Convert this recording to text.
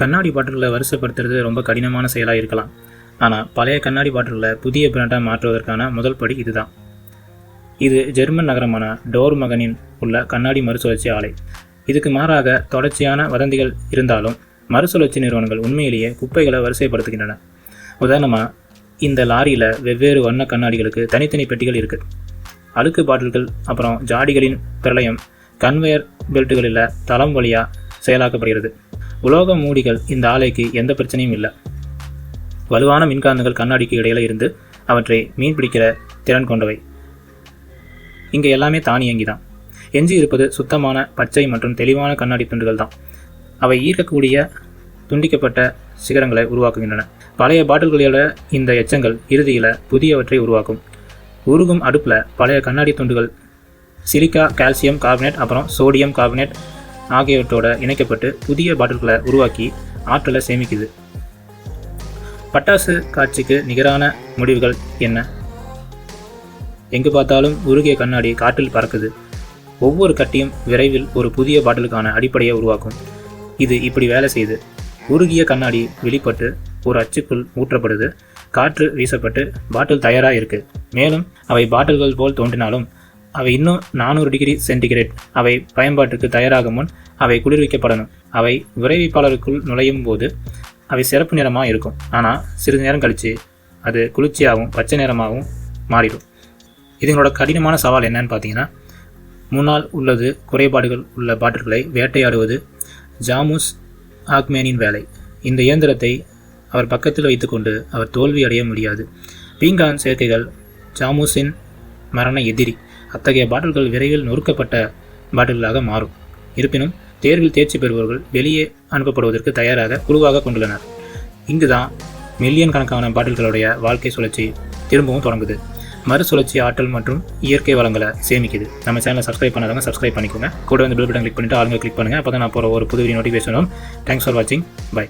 கண்ணாடி பாட்டில்களை வரிசைப்படுத்துறது ரொம்ப கடினமான செயலாக இருக்கலாம். ஆனால் பழைய கண்ணாடி பாட்டில்களை புதிய பிராண்டாக மாற்றுவதற்கான முதல் படி இதுதான். இது ஜெர்மன் நகரமான டோர் மகனின் உள்ள கண்ணாடி மறுசுழற்சி ஆலை. இதுக்கு மாறாக தொடர்ச்சியான வதந்திகள் இருந்தாலும் மறுசுழற்சி நிறுவனங்கள் உண்மையிலேயே குப்பைகளை வரிசைப்படுத்துகின்றன. உதாரணமாக இந்த லாரியில் வெவ்வேறு வண்ண கண்ணாடிகளுக்கு தனித்தனி பெட்டிகள் இருக்குது அழுக்கு பாட்டில்கள் அப்புறம் ஜாடிகளின் பிரளயம் கன்வேயர் பெல்ட்டுகளில் தளம் வழியாக செயலாக்கப்படுகிறது. உலோக மூடிகள் இந்த ஆலைக்கு எந்த பிரச்சனையும் இல்லை. வலுவான மின்காந்தங்கள் கண்ணாடிக்கு இடையில இருந்து அவற்றை மீன் பிடிக்கிற திறன் கொண்டவை. இங்கே எல்லாமே தானியங்கி தான். எஞ்சி இருப்பது சுத்தமான பச்சை மற்றும் தெளிவான கண்ணாடி துண்டுகள் தான். அவை ஈர்க்கக்கூடிய துண்டிக்கப்பட்ட சிகரங்களை உருவாக்குகின்றன. பழைய பாட்டில்களோட இந்த எச்சங்கள் இறுதியில் புதியவற்றை உருவாக்கும். உருகும் அடுப்பில் பழைய கண்ணாடி துண்டுகள் சிலிக்கா கால்சியம் கார்பனேட் அப்புறம் சோடியம் கார்பனேட் ஆகியவற்றோட இணைக்கப்பட்டு புதிய பாட்டில்களை உருவாக்கி ஆற்றலை சேமிக்குது. பட்டாசு காட்சிக்கு நிகரான முடிவுகள் என்ன? எங்கு பார்த்தாலும் உருகிய கண்ணாடி காற்றில் பறக்குது. ஒவ்வொரு கட்டியும் விரைவில் ஒரு புதிய பாட்டிலுக்கான அடிப்படையை உருவாக்கும். இது இப்படி வேலை செய்து உருகிய கண்ணாடி வெளிப்பட்டு ஒரு அச்சுக்குள் ஊற்றப்படுது. காற்று வீசப்பட்டு பாட்டில் தயாராக இருக்கு. மேலும் அவை பாட்டில்கள் போல் தோன்றினாலும் அவை இன்னும் நானூறு டிகிரி சென்டிகிரேட். அவை பயன்பாட்டுக்கு தயாராகும் முன் அவை குளிர்விக்கப்படணும். அவை விரைவிப்பாளருக்குள் நுழையும் போது அவை சிறப்பு நிறமாக இருக்கும். ஆனால் சிறிது நேரம் கழித்து அது குளிர்ச்சியாகவும் பச்சை நிறமாகவும் மாறிடும். இதுங்களோட கடினமான சவால் என்னன்னு பார்த்தீங்கன்னா முன்னால் உள்ளது குறைபாடுகள் உள்ள பாட்டில்களை வேட்டையாடுவது ஜாமுஸ் ஆக்மேனின் வேலை. இந்த இயந்திரத்தை அவர் பக்கத்தில் வைத்துக்கொண்டு அவர் தோல்வி அடைய முடியாது. பீங்கான் சேர்க்கைகள் ஜாமுஸின் மரண எதிரி. அத்தகைய பாட்டில்கள் விரைவில் நொறுக்கப்பட்ட பாட்டில்களாக மாறும். இருப்பினும் தேர்வில் தேர்ச்சி பெறுபவர்கள் வெளியே அனுப்பப்படுவதற்கு தயாராக குழுவாக கொண்டுள்ளனர். இங்குதான் மில்லியன் கணக்கான பாட்டில்களுடைய வாழ்க்கை சுழற்சி திரும்பவும் தொடங்குது. மறுசுழற்சி ஆற்றல் மற்றும் இயற்கை வளங்களை சேமிக்குது. நம்ம சேனலை சப்ஸ்கிரைப் பண்ணாதவங்க சப்ஸ்கிரைப் பண்ணிக்கோங்க. கூட வந்து பில் பட்டன் கிளிக் பண்ணிட்டு ஆளுங்க கிளிக் பண்ணுங்கள் அப்போ தான் நான் போகிற ஒரு புது வீடியோ நோட்டிஃபிகேஷன் தேங்க்ஸ் ஃபார் வாட்சிங் பை